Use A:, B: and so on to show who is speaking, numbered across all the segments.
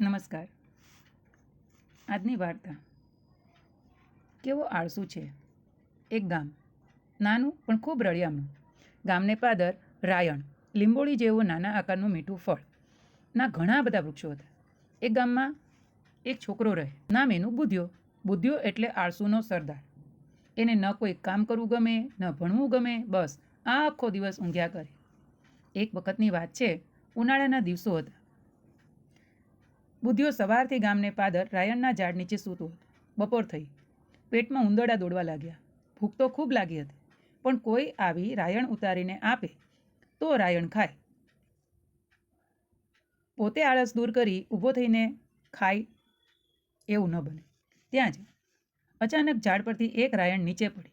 A: નમસ્કાર. આજની વાર્તા કેવો આળસુ છે. એક ગામ, નાનું પણ ખૂબ રળિયામણું. ગામને પાદર રાયણ, લીંબોળી જેવો નાના આકારનું મીઠું ફળ. ના, ઘણા બધા વૃક્ષો હતા. એ ગામમાં એક છોકરો રહે. નામ એનું બુદ્ધિયો બુદ્ધિયો એટલે આળસુનો સરદાર. એને ન કોઈ કામ કરવું ગમે, ન ભણવું ગમે, બસ આખો દિવસ ઊંઘ્યા કરે. એક વખતની વાત છે, ઉનાળાના દિવસો હતા. બુદ્ધિઓ સવારથી ગામને પાદર રાયણના ઝાડ નીચે સૂતો હતો. બપોર થઈ. પેટમાં ઉંદરડા દોડવા લાગ્યા. ભૂખ તો ખૂબ લાગી હતી. પણ કોઈ આવી રાયણ ઉતારીને આપે તો રાયણ ખાય. પોતે આળસ દૂર કરી ઊભો થઈને ખાય એવું ન બને. ત્યાં જ અચાનક ઝાડ પરથી એક રાયણ નીચે પડી.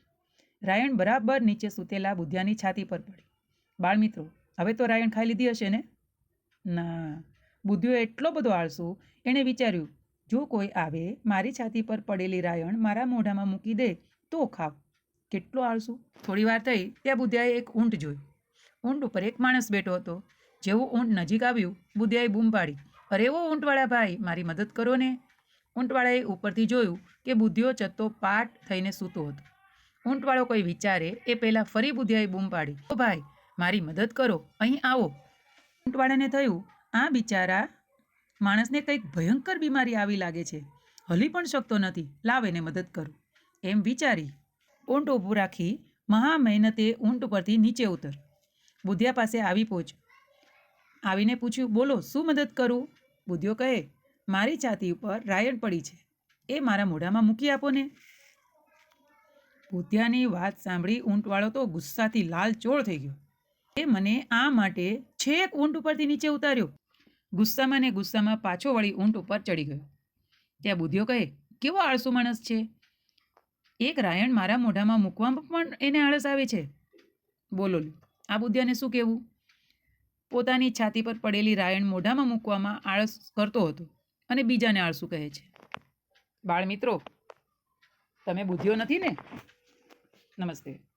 A: રાયણ બરાબર નીચે સૂતેલા બુધિયાની છાતી પર પડી. બાળમિત્રો, હવે તો રાયણ ખાઈ લીધી હશે ને? ના. બુદ્ધિઓ એટલો બધો આળસો, એણે વિચાર્યું, જો કોઈ આવે મારી છાતી પર પડેલી રાયણ મારા મોઢામાં મૂકી દે, તો ખાવ. કેટલો આળસું. થોડી વાર થઈ, ત્યાં બુદ્ધિયાએ એક ઊંટ જોયું ઊંટ ઉપર એક માણસ બેઠો હતો. જેવું ઊંટ નજીક આવ્યું બુદ્ધિયાએ બૂમ પાડી, અરે એવો ઊંટવાળા ભાઈ, મારી મદદ કરો ને. ઊંટવાળાએ ઉપરથી જોયું કે બુદ્ધિઓ ચત્તો પાટ થઈને સૂતો હતો. ઊંટવાળો કોઈ વિચારે એ પહેલાં ફરી બુદ્ધિયાએ બૂમ પાડી, ઓ ભાઈ, મારી મદદ કરો, અહીં આવો. ઊંટવાળાને થયું આ બિચારા માણસને કંઈક ભયંકર બીમારી આવી લાગે છે. હલી પણ શકતો નથી. લાવ એને મદદ કરું. એમ વિચારી ઊંટ ઊભું રાખી મહા મહેનતે ઊંટ પરથી નીચે ઉતર. બુધિયા પાસે આવી પહોંચ. આવીને પૂછ્યું, બોલો, શું મદદ કરું? બુધિયો કહે, મારી છાતી ઉપર રાયણ પડી છે. એ મારા મોઢામાં મૂકી આપો ને. બુધિયાની વાત સાંભળી ઊંટવાળો તો ગુસ્સાથી લાલ ચોળ થઈ ગયો. એ મને આ માટે છેક ઊંટ ઉપરથી નીચે ઉતાર્યો. ગુસ્સામાં ને ગુસ્સામાં પાછો વળી ઊંટ ઉપર ચડી ગયો. ત્યાં બુદ્ધિઓ કહે, કેવો આળસુ માણસ છે? એક રાયણ મારા મોઢામાં મૂકવામાં પણ એને આળસ આવે છે. બોલો આ બુદ્ધિયાને શું કહેવું? પોતાની છાતી પર પડેલી રાયણ મોઢામાં મૂકવામાં આળસ કરતો હતો અને બીજાને આળસુ કહે છે. બાળ મિત્રો, તમે બુદ્ધિઓ નથી ને? નમસ્તે.